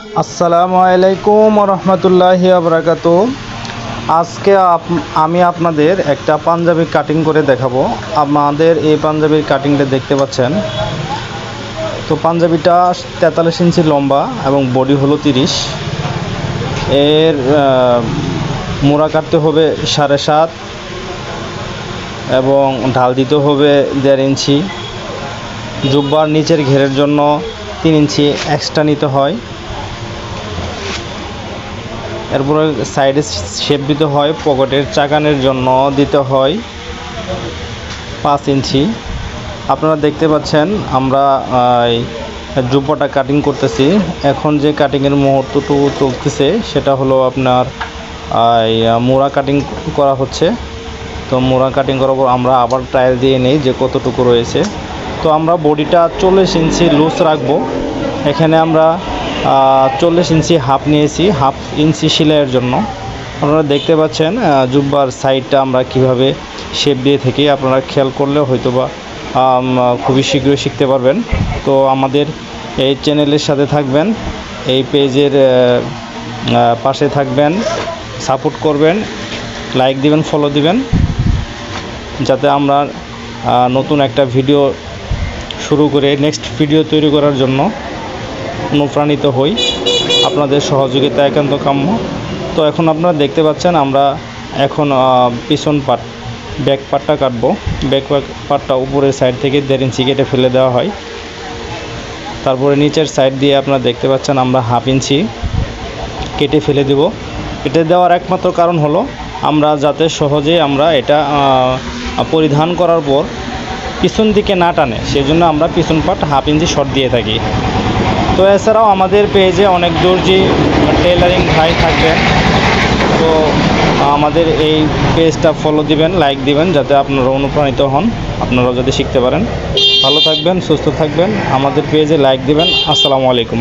আসসালামু আলাইকুম রহমতুল্লাহি আবরাকাত আজকে আমি আপনাদের একটা পাঞ্জাবি কাটিং করে দেখাবো। আমাদের এই পাঞ্জাবির কাটিংটা দেখতে পাচ্ছেন। তো পাঞ্জাবিটা তেতাল্লিশ ইঞ্চি লম্বা এবং বডি হলো তিরিশ। এর মোড়া কাটতে হবে সাড়ে সাত এবং ঢাল দিতে হবে দেড় ইঞ্চি। জুব্বার নিচের ঘেরের জন্য তিন ইঞ্চি এক্সট্রা নিতে হয়। এরপরে সাইডে শেপ দিতে হয়, পকেটের চাকানের জন্য দিতে হয় পাঁচ ইঞ্চি। আপনারা দেখতে পাচ্ছেন, আমরা জুব্বাটা কাটিং করতেছি। এখন যে কাটিংয়ের মুহূর্তটুকু চলতেছে, সেটা হলো আপনার মোড়া কাটিং করা হচ্ছে। তো মোড়া কাটিং করার পর আমরা আবার ট্রায়াল দিয়ে নেই যে কতটুকু রয়েছে। তো আমরা বডিটা চল্লিশ ইঞ্চি লুজ রাখব। এখানে আমরা চল্লিশ ইঞ্চি হাফ নিয়েছি হাফ ইঞ্চি সেলাইয়ের জন্য। আপনারা দেখতে পাচ্ছেন জুব্বার সাইডটা আমরা কীভাবে শেপ দিয়ে থাকি আপনারা খেয়াল করলে হয়তো বা আম, খুবই শীঘ্রই শিখতে পারবেন। তো আমাদের এই চ্যানেলের সাথে থাকবেন এই পেজের পাশে থাকবেন সাপোর্ট করবেন লাইক দিবেন ফলো দিবেন যাতে আমরা নতুন একটা ভিডিও শুরু করে নেক্সট ভিডিও তৈরি করার জন্য অনুপ্রাণিত হই। আপনাদের সহযোগিতা একান্ত কাম্য। তো এখন আপনারা দেখতে পাচ্ছেন আমরা এখন পিছন পাট ব্যাক পাটটা কাটবো। ব্যাক পাটটা উপরের সাইড থেকে দেড় ইঞ্চি কেটে ফেলে দেওয়া হয়। তারপরে নিচের সাইড দিয়ে আপনারা দেখতে পাচ্ছেন আমরা হাফ ইঞ্চি কেটে ফেলে দেব। কেটে দেওয়ার একমাত্র কারণ হলো, আমরা যাতে সহজে আমরা এটা পরিধান করার পর পিছন দিকে না টানে সেই জন্য আমরা পিছন পাট হাফ ইঞ্চি শর্ট দিয়ে থাকি। তো এছাড়াও আমাদের পেজে অনেক দর্জি টেলারিং ভাই থাকবেন, তো আমাদের এই পেজটা ফলো দিবেন লাইক দিবেন, যাতে আপনারা অনুপ্রাণিত হন। আপনারাও যদি শিখতে পারেন। ভালো থাকবেন, সুস্থ থাকবেন। আমাদের পেজে লাইক দিবেন। আসসালামু আলাইকুম।